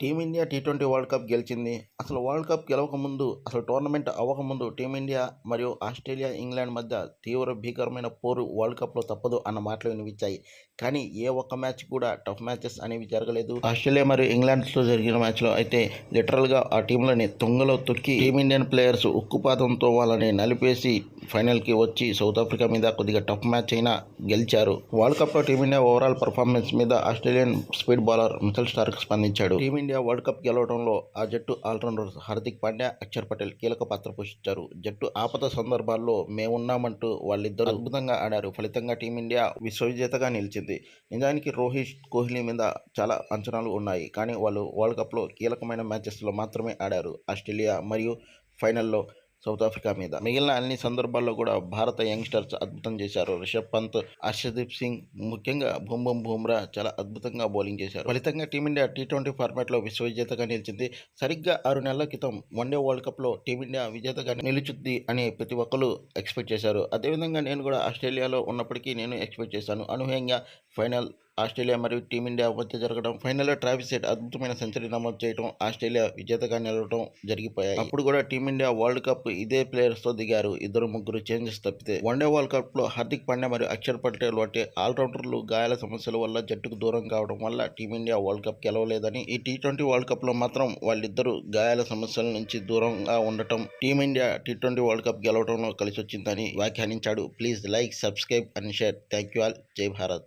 Team India T twenty world cup గెలిచింది. అసలు world cup గెలవక ముందు అసలు టోర్నమెంట్ అవ్వకముందు టీమిండియా మరియు ఆస్ట్రేలియా ఇంగ్లాండ్ మధ్య తీవ్ర భీకరమైన పోరు వరల్డ్ కప్లో తప్పదు అన్న మాటలు వినిపించాయి. కానీ ఏ ఒక్క మ్యాచ్ కూడా టఫ్ మ్యాచెస్ అనేవి జరగలేదు. ఆస్ట్రేలియా మరియు ఇంగ్లాండ్తో జరిగిన మ్యాచ్లో అయితే లిటరల్గా ఆ టీంలని తొంగలో తొక్కి టీమిండియన్ ప్లేయర్స్ ఉక్కుపాతంతో వాళ్ళని నలిపేసి ఫైనల్కి వచ్చి సౌత్ ఆఫ్రికా మీద కొద్దిగా టఫ్ మ్యాచ్ అయినా గెలిచారు. వరల్డ్ కప్లో టీమిండియా ఓవరాల్ పర్ఫార్మెన్స్ మీద Australian speed bowler Mitchell Starc స్పందించాడు. టీమిండియా వరల్డ్ కప్ గెలవడంలో ఆ జట్టు ఆల్రౌండర్ హార్దిక్ పాండ్యా అక్షర్ పటేల్ కీలక పాత్ర పోషించారు. జట్టు ఆపద సందర్భాల్లో మేమున్నామంటూ వాళ్ళిద్దరు అద్భుతంగా ఆడారు. ఫలితంగా టీమిండియా విశ్వవిజేతగా నిలిచింది. నిజానికి రోహిత్ కోహ్లీ మీద చాలా అంచనాలు ఉన్నాయి. కానీ వాళ్ళు వరల్డ్ కప్లో కీలకమైన మ్యాచెస్లో మాత్రమే ఆడారు. ఆస్ట్రేలియా మరియు ఫైనల్లో సౌత్ ఆఫ్రికా మీద. మిగిలిన అన్ని సందర్భాల్లో కూడా భారత యంగ్స్టర్స్ అద్భుతం చేశారు. రిషబ్ పంత్ హర్షదీప్ సింగ్ ముఖ్యంగా భూంబం బుమ్రా చాలా అద్భుతంగా బౌలింగ్ చేశారు. ఫలితంగా టీమిండియా టీ ట్వంటీ ఫార్మాట్లో విశ్వవిజేతగా నిలిచింది. సరిగ్గా ఆరు నెలల క్రితం వన్డే వరల్డ్ కప్లో టీమిండియా విజేతగా నిలుచుద్ది అని ప్రతి ఒక్కరు ఎక్స్పెక్ట్ చేశారు. అదేవిధంగా నేను కూడా ఆస్ట్రేలియాలో ఉన్నప్పటికీ నేను ఎక్స్పెక్ట్ చేశాను. అనూహ్యంగా ఫైనల్ ఆస్ట్రేలియా మరియు టీమిండియా మధ్య జరగడం ఫైనల్లో ట్రావిస్ సెట్ అద్భుతమైన సెంచరీ నమోదు చేయడం ఆస్ట్రేలియా విజేతగా నిలవడం జరిగిపోయాయి. అప్పుడు కూడా టీమిండియా వరల్డ్ కప్ ఇదే ప్లేయర్స్తో దిగారు. ఇద్దరు ముగ్గురు చేంజెస్ తప్పితే వన్డే వరల్డ్ కప్లో హార్దిక్ పాండ్యా మరియు అక్షర్ పటేల్ వంటి ఆల్రౌండర్లు గాయాల సమస్యల వల్ల జట్టుకు దూరం కావడం వల్ల టీమిండియా వరల్డ్ కప్ గెలవలేదని ఈ టీ ట్వంటీ వరల్డ్ కప్లో మాత్రం వాళ్ళిద్దరూ గాయాల సమస్యల నుంచి దూరంగా ఉండటం team India T twenty world cup గెలవడంలో కలిసి వచ్చిందని వ్యాఖ్యానించాడు. Please like subscribe and share. Thank you all. Jai Bharat.